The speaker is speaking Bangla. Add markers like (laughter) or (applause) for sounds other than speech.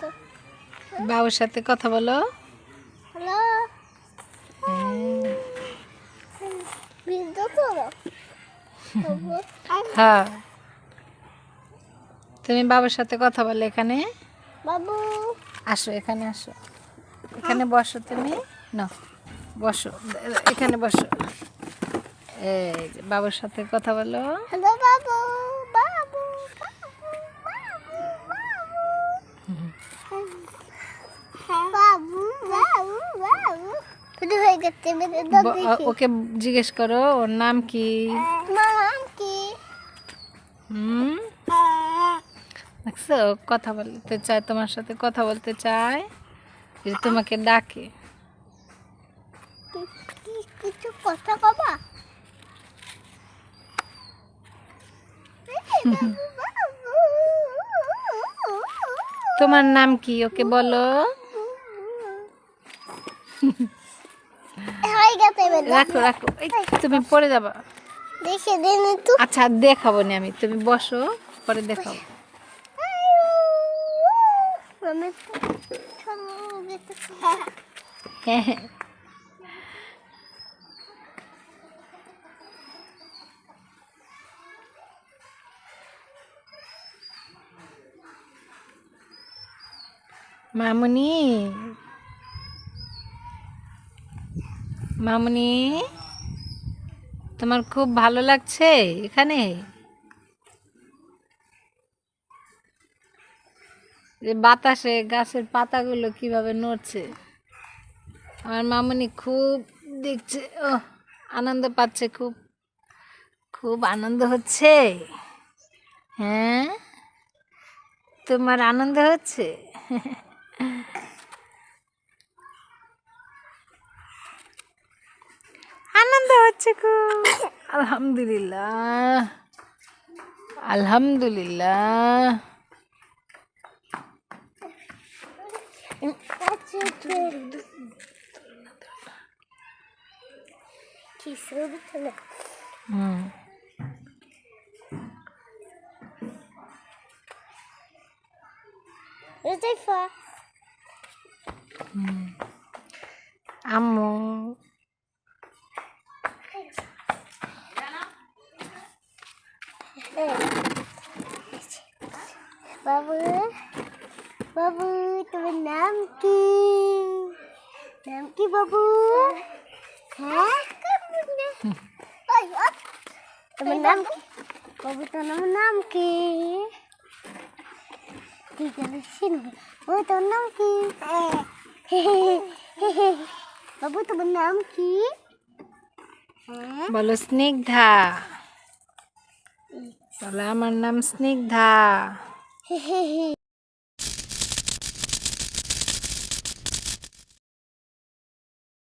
তো বাবুর সাথে কথা বলো। হ্যালো হ্যাঁ। তুমি বাবুর সাথে কথা বলো এখানে। বাবু। আসো এখানে আসো। এখানে বসো তুমি। না বসো। এখানে বসো। এই বাবুর সাথে কথা বলো। হ্যালো বাবু বাবু হয়ে ওকে জিজ্ঞেস করো ওর নাম কি? নাম কি দেখছ? কথা বলতে চায় তোমার সাথে কথা বলতে চায় যে তোমাকে ডাকে। কিছু কথা কবা তোমার নাম কি? ওকে বলো। রাখো রাখো। তুমি পরে যাবা। দেখে আচ্ছা দেখাবো না আমি। তুমি বসো পরে দেখাবো আমি চলো যেতেছি। হ্যাঁ হ্যাঁ। (laughs) মামুনি? মামুনি? তোমার খুব ভালো লাগছে এখানে? যে বাতাসে গাছের পাতাগুলো কীভাবে নড়ছে। আমার মামনি খুব দেখছে ও আনন্দ পাচ্ছে, খুব খুব আনন্দ হচ্ছে। হ্যাঁ? তোমার আনন্দ হচ্ছে? আনন্দ হচ্ছে খুব। আলহামদুলিল্লাহ। আলহামদুলিল্লাহ। kisirdi Hmm. Gostei fã. Hum. Amor. É. Vamos. বাবু তোমার নাম কি? নাম কি বাবু? হ্যাঁ। তোমার নাম কি? বাবু তোমার নাম কি? ঠিক আছে শুনবে ও তোর নাম কি? বাবু তোমার নাম কি? হ্যাঁ? বলো স্নিগ্ধা। বলো আমার নাম স্নিগ্ধা। (laughs)